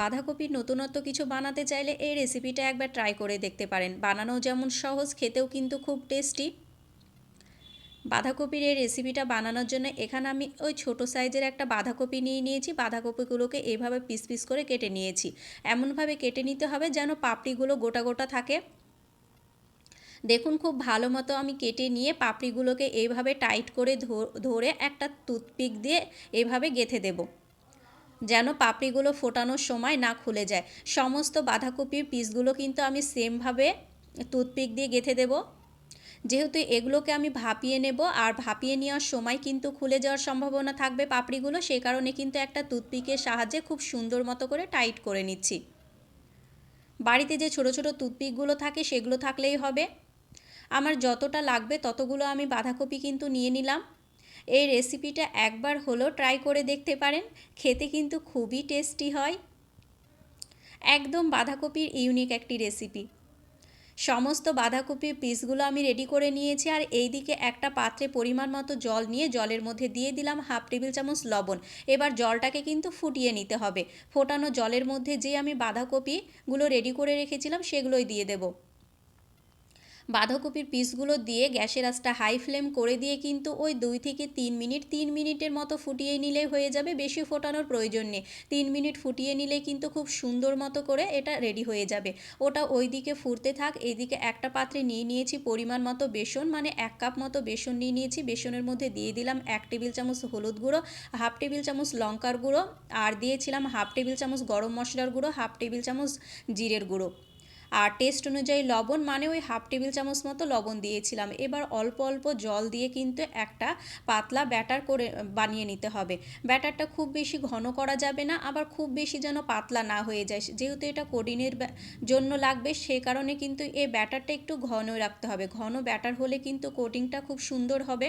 বাঁধাকপির নতুনত্ব কিছু বানাতে চাইলে এই রেসিপিটা একবার ট্রাই করে দেখতে পারেন। বানানো যেমন সহজ, খেতেও কিন্তু খুব টেস্টি বাঁধাকপির এই রেসিপিটা বানানোর জন্য এখানে আমি ওই ছোট সাইজের একটা বাঁধাকপি নিয়ে নিয়েছি। বাঁধাকপিগুলোকে এইভাবে পিস পিস করে কেটে নিয়েছি। এমনভাবে কেটে নিতে হবে যেন পাপড়িগুলো গোটা গোটা থাকে। দেখুন খুব ভালো মতো আমি কেটে নিয়ে পাপড়িগুলোকে এইভাবে টাইট করে ধরে একটা টুথপিক দিয়ে এইভাবে গেথে দেবো। যেন পাপড়িগুলো ফোটানোর সময় না খুলে যায়। সমস্ত বাঁধাকপির পিসগুলো কিন্তু আমি সেমভাবে টুথপিক দিয়ে গেঁথে দেব। যেহেতু এগুলোকে আমি ভাপিয়ে নেব আর ভাপিয়ে নেওয়ার সময় কিন্তু খুলে যাওয়ার সম্ভাবনা থাকবে পাপড়িগুলো সেই কারণে কিন্তু একটা টুথপিকের সাহায্যে খুব সুন্দর মতো করে টাইট করে নিচ্ছি। বাড়িতে যে ছোট ছোট টুথপিকগুলো থাকে, সেগুলো থাকলেই হবে। আমার যতটা লাগবে ততগুলো আমি বাঁধাকপি কিন্তু নিয়ে নিলাম। এই রেসিপিটা একবার হলো ট্রাই করে দেখতে পারেন, খেতে কিন্তু খুবই টেস্টি হয়। একদম বাঁধাকপির ইউনিক একটি রেসিপি সমস্ত বাঁধাকপির পিসগুলো আমি রেডি করে নিয়েছি আর এই দিকে একটা পাত্রে পরিমাণ মতো জল নিয়ে জলের মধ্যে দিয়ে দিলাম হাফ টেবিল চামচ লবণ। এবার জলটাকে কিন্তু ফুটিয়ে নিতে হবে। ফোটানো জলের মধ্যে যে আমি বাঁধাকপিগুলো রেডি করে রেখেছিলাম সেগুলোই দিয়ে দেবো। বাঁধাকপির পিসগুলো দিয়ে গ্যাসের আঁচটা হাই ফ্লেম করে দিয়ে কিন্তু ওই দুই থেকে তিন মিনিট, তিন মিনিটের মতো ফুটিয়ে নিলে হয়ে যাবে, বেশি ফোটানোর প্রয়োজন নেই। তিন মিনিট ফুটিয়ে নিলে কিন্তু খুব সুন্দর মতো করে এটা রেডি হয়ে যাবে। ওটা ওই দিকে ফুটতে থাক এইদিকে একটা পাত্রে নিয়ে নিয়েছি পরিমাণ মতো বেসন মানে এক কাপ মতো বেসন নিয়ে নিয়েছি, বেসনের মধ্যে দিয়ে দিলাম এক টেবিল চামচ হলুদ গুঁড়ো, হাফ টেবিল চামচ লঙ্কার গুঁড়ো, আর দিয়েছিলাম হাফ টেবিল চামচ গরম মশলার গুঁড়ো, হাফ টেবিল চামচ জিরের গুঁড়ো। আর টেস্ট অনুযায়ী লবণ মানে ওই হাফ টেবিল চামচ মতো লবণ দিয়েছিলাম। এবার অল্প অল্প জল দিয়ে কিন্তু একটা পাতলা ব্যাটার করে, বানিয়ে নিতে হবে। ব্যাটারটা খুব বেশি ঘন করা যাবে না, আবার খুব বেশি যেন পাতলা না হয়ে যায়। যেহেতু এটা কোডিনের জন্য লাগবে, সে কারণে কিন্তু এই ব্যাটারটা একটু ঘন রাখতে হবে। ঘন ব্যাটার হলে কিন্তু কোটিংটা খুব সুন্দর হবে।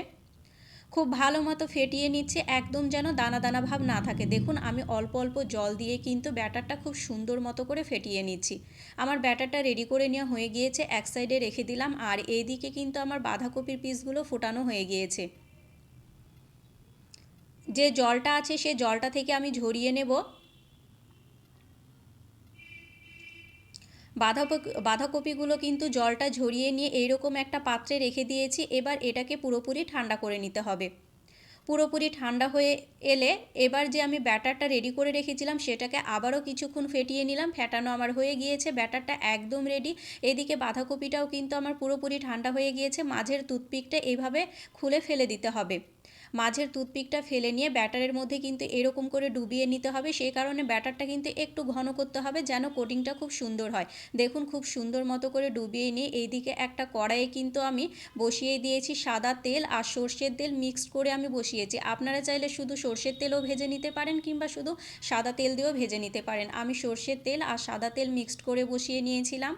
খুব ভালো মতো ফেটিয়ে নিচ্ছে, একদম যেন দানা দানা ভাব না থাকে। দেখুন, আমি অল্প অল্প জল দিয়ে কিন্তু ব্যাটারটা খুব সুন্দর মতো করে ফেটিয়ে নিচ্ছি। আমার ব্যাটারটা রেডি করে নেওয়া হয়ে গিয়েছে, এক সাইডে রেখে দিলাম, আর এইদিকে কিন্তু আমার বাঁধাকপির পিসগুলো ফোটানো হয়ে গিয়েছে। যে জলটা আছে, সে জলটা থেকে আমি ঝরিয়ে নেব। বাঁধাকপি বাঁধাকপিগুলো কিন্তু জলটা ঝরিয়ে নিয়ে এইরকম একটা পাত্রে রেখে দিয়েছি, এবার এটাকে পুরোপুরি ঠান্ডা করে নিতে হবে। পুরোপুরি ঠান্ডা হয়ে এলে এবার যে আমি ব্যাটারটা রেডি করে রেখেছিলাম, সেটাকে আবারও কিছুক্ষণ ফেটিয়ে নিলাম, ফেটানো আমার হয়ে গিয়েছে, ব্যাটারটা একদম রেডি। এদিকে বাঁধাকপিটাও কিন্তু আমার পুরোপুরি ঠান্ডা হয়ে গিয়েছে, মাঝের টুথপিকটা এইভাবে খুলে ফেলে দিতে হবে। মাঝের টুথপিকটা ফেলে নিয়ে ব্যাটারের মধ্যে কিন্তু এরকম করে ডুবিয়ে নিতে হবে। সেই কারণে ব্যাটারটা কিন্তু একটু ঘন করতে হবে যেন কোটিংটা খুব সুন্দর হয়। দেখুন খুব সুন্দর মতো করে ডুবিয়ে নিয়ে এইদিকে একটা কড়াইয়ে কিন্তু আমি বসিয়ে দিয়েছি সাদা তেল আর সর্ষের তেল মিক্সড করে আমি বসিয়েছি। আপনারা চাইলে শুধু সর্ষের তেলও ভেজে নিতে পারেন কিংবা শুধু সাদা তেল দিয়েও ভেজে নিতে পারেন। আমি সর্ষের তেল আর সাদা তেল মিক্সড করে বসিয়ে নিয়েছিলাম।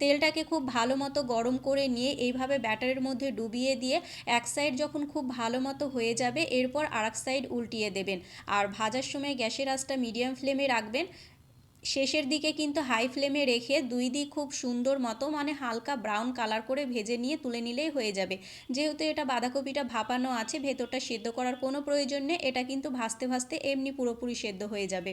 তেলটাকে খুব ভালো মতো গরম করে নিয়ে এইভাবে ব্যাটারের মধ্যে ডুবিয়ে দিয়ে এক সাইড যখন খুব ভালো মতো হয়ে যাবে, এরপর আর সাইড উল্টিয়ে দেবেন। আর ভাজার সময় গ্যাসের আঁচটা মিডিয়াম ফ্লেমে রাখবেন। শেষের দিকে কিন্তু হাই ফ্লেমে রেখে দুই দিক খুব সুন্দর মতো মানে হালকা ব্রাউন কালার করে ভেজে নিয়ে তুলে নিলেই হয়ে যাবে। যেহেতু এটা বাঁধাকপিটা ভাপানো আছে, ভেতরটা সেদ্ধ করার কোনো প্রয়োজন নেই, এটা কিন্তু ভাজতে ভাজতে এমনি পুরোপুরি সেদ্ধ হয়ে যাবে।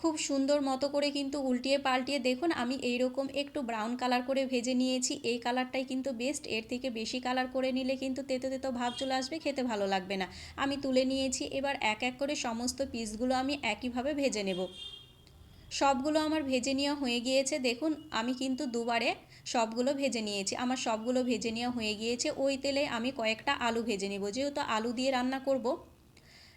খুব সুন্দর মতো করে কিন্তু উল্টিয়ে পাল্টিয়ে দেখুন, আমি এই রকম একটু ব্রাউন কালার করে ভেজে নিয়েছি, এই কালারটাই কিন্তু বেস্ট এর থেকে বেশি কালার করে নিলে কিন্তু তেতো তেতো ভাব চলে আসবে, খেতে ভালো লাগবে না। আমি তুলে নিয়েছি, এবার এক এক করে সমস্ত পিসগুলো আমি একইভাবে ভেজে নেব। সবগুলো আমার ভেজে নেওয়া হয়ে গিয়েছে, দেখুন, আমি কিন্তু দুবারে সবগুলো ভেজে নিয়েছি, আমার সবগুলো ভেজে নেওয়া হয়ে গিয়েছে, ওই তেলে আমি কয়েকটা আলু ভেজে নেব, যেহেতু আলু দিয়ে রান্না করব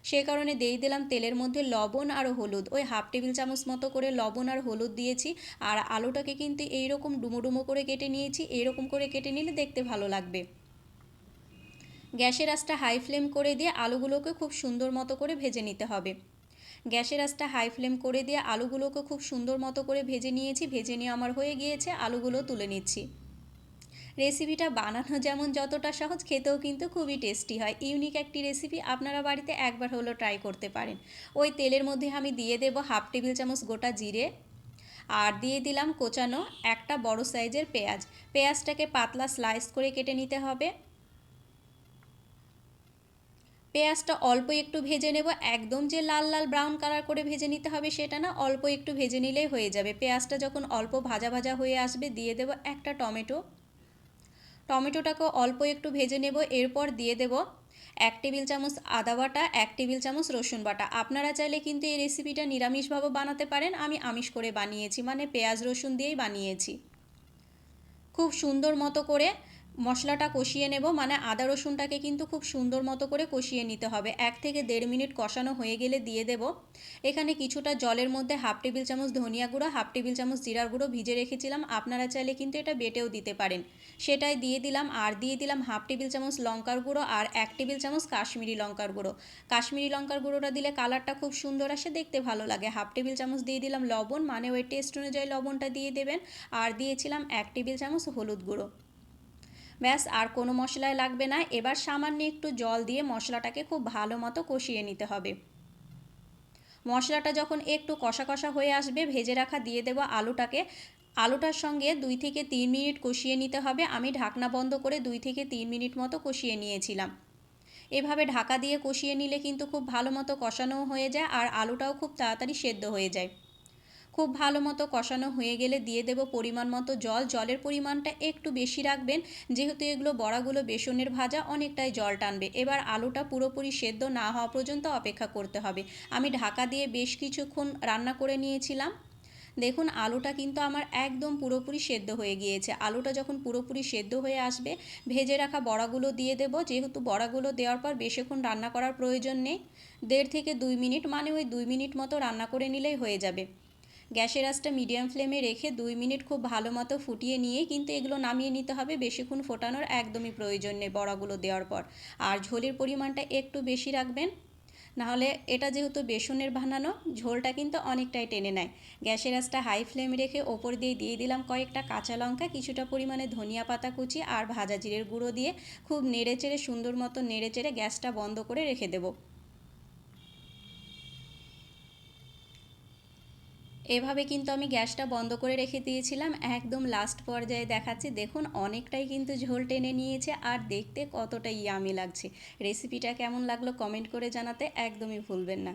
সে কারণে দিয়ে দিলাম তেলের মধ্যে লবণ আর হলুদ। ওই হাফ টেবিল চামচ মতো করে লবণ আর হলুদ দিয়েছি। আর আলুটাকে কিন্তু এইরকম ডুমো ডুমো করে কেটে নিয়েছি। এইরকম করে কেটে নিলে দেখতে ভালো লাগবে। গ্যাসের আঁচটা হাই ফ্লেম করে দিয়ে আলুগুলোকে খুব সুন্দর মতো করে ভেজে নিতে হবে। গ্যাসের আঁচটা হাই ফ্লেম করে দিয়ে আলুগুলোকে খুব সুন্দর মতো করে ভেজে নিয়েছি। ভেজে নিয়ে আমার হয়ে গিয়েছে। আলুগুলো তুলে নিচ্ছি। রেসিপিটা বানানো যেমন যতটা সহজ, খেতেও কিন্তু খুবই টেস্টি হয়। ইউনিক একটি রেসিপি আপনারা বাড়িতে একবার হলো ট্রাই করতে পারেন। ওই তেলের মধ্যে আমি দিয়ে দেব হাফ টেবিল চামচ গোটা জিরে আর দিয়ে দিলাম কোচানো একটা বড় সাইজের পেঁয়াজ। পেঁয়াজটাকে পাতলা স্লাইস করে কেটে নিতে হবে। পেঁয়াজটা অল্প একটু ভেজে নেব। একদম যে লাল লাল ব্রাউন কালার করে ভেজে নিতে হবে সেটা না, অল্প একটু ভেজে নিলেই হয়ে যাবে। পেঁয়াজটা যখন অল্প ভাজা ভাজা হয়ে আসবে, দিয়ে দেব একটা টমেটো। টমেটোটাকে অল্প একটু ভেজে নেব, এরপর দিয়ে দেব এক টেবিল চামচ আদা বাটা, এক টেবিল চামচ রসুন বাটা। আপনারা চাইলে কিন্তু এই রেসিপিটা নিরামিষভাবে বানাতে পারেন। আমি আমিষ করে বানিয়েছি মানে পেঁয়াজ রসুন দিয়েই বানিয়েছি। খুব সুন্দর মতো করে মশলাটা কষিয়ে নেব। মানে আদা রসুনটাকে কিন্তু খুব সুন্দর মতো করে কষিয়ে নিতে হবে। এক থেকে দেড় মিনিট কষানো হয়ে গেলে দিয়ে দেব। এখানে কিছুটা জলের মধ্যে হাফ টেবিল চামচ ধনিয়া গুঁড়ো, হাফ টেবিল চামচ জিরার গুঁড়ো ভিজে রেখেছিলাম। আপনারা চাইলে কিন্তু এটা বেটেও দিতে পারেন। সেটাই দিয়ে দিলাম আর দিয়ে দিলাম হাফ টেবিল চামচ লঙ্কার গুঁড়ো আর এক টেবিল চামচ কাশ্মীরি লঙ্কার গুঁড়ো। কাশ্মীরি লঙ্কার গুঁড়োটা দিলে কালারটা খুব সুন্দর আসে, দেখতে ভালো লাগে। হাফ টেবিল চামচ দিয়ে দিলাম লবণ। মানে ওই টেস্ট অনুযায়ী লবণটা দিয়ে দেবেন। আর দিয়েছিলাম এক টেবিল চামচ হলুদ গুঁড়ো। ব্যাস, আর কোনো মশলায় লাগবে না। এবার সামান্য একটু জল দিয়ে মশলাটাকে খুব ভালো মতো কষিয়ে নিতে হবে। মশলাটা যখন একটু কষা কষা হয়ে আসবে, ভেজে রাখা দিয়ে দেবো আলুটাকে। আলুটার সঙ্গে দুই থেকে তিন মিনিট কষিয়ে নিতে হবে। আমি ঢাকনা বন্ধ করে দুই থেকে তিন মিনিট মতো কষিয়ে নিয়েছিলাম। এভাবে ঢাকা দিয়ে কষিয়ে নিলে কিন্তু খুব ভালো মতো কষানোও হয়ে যায় আর আলুটাও খুব তাড়াতাড়ি সেদ্ধ হয়ে যায়। খুব ভালো মতো কষানো হয়ে গেলে দিয়ে দেব পরিমাণ মতো জল। জলের পরিমাণটা একটু বেশি রাখবেন, যেহেতু এগুলো বড়াগুলো বেসনের ভাজা অনেকটাই জল টানবে। এবার আলুটা পুরোপুরি সেদ্ধ না হওয়া পর্যন্ত অপেক্ষা করতে হবে। আমি ঢাকা দিয়ে বেশ কিছুক্ষণ রান্না করে নিয়েছিলাম। দেখুন, আলুটা কিন্তু আমার একদম পুরোপুরি সেদ্ধ হয়ে গিয়েছে। আলুটা যখন পুরোপুরি সেদ্ধ হয়ে আসবে, ভেজে রাখা বড়াগুলো দিয়ে দেবো। যেহেতু বড়াগুলো দেওয়ার পর বেশিক্ষণ রান্না করার প্রয়োজন নেই। দেড় থেকে দুই মিনিট মানে ওই দুই মিনিট মতো রান্না করে নিলেই হয়ে যাবে। গ্যাসের আঁচটা মিডিয়াম ফ্লেমে রেখে দুই মিনিট খুব ভালো মতো ফুটিয়ে নিয়ে কিন্তু এগুলো নামিয়ে নিতে হবে। বেশিক্ষণ ফোটানোর একদমই প্রয়োজন নেই বড়াগুলো দেওয়ার পর। আর ঝোলের পরিমাণটা একটু বেশি রাখবেন। নাহলে এটা যেহেতু বেসনের বানানো, ঝোলটা কিন্তু অনেকটাই টেনে নেয়। গ্যাসের আঁচটা হাই ফ্লেম রেখে ওপর দিয়ে দিয়ে দিলাম কয়েকটা কাঁচা লঙ্কা, কিছুটা পরিমাণে ধনিয়া পাতা কুচি আর ভাজা জিরের গুঁড়ো দিয়ে খুব নেড়ে চেড়ে সুন্দর মতো নেড়ে চেড়ে গ্যাসটা বন্ধ করে রেখে দেবো। এভাবে কিন্তু আমি গ্যাসটা বন্ধ করে রেখে দিয়েছিলাম। একদম লাস্ট পর্যায়ে দেখাচ্ছি, দেখুন অনেকটাই কিন্তু ঝোল টেনে নিয়েছে আর দেখতে কতটা ইয়ামি লাগছে। রেসিপিটা কেমন লাগল কমেন্ট করে জানাতে একদমই ভুলবেন না।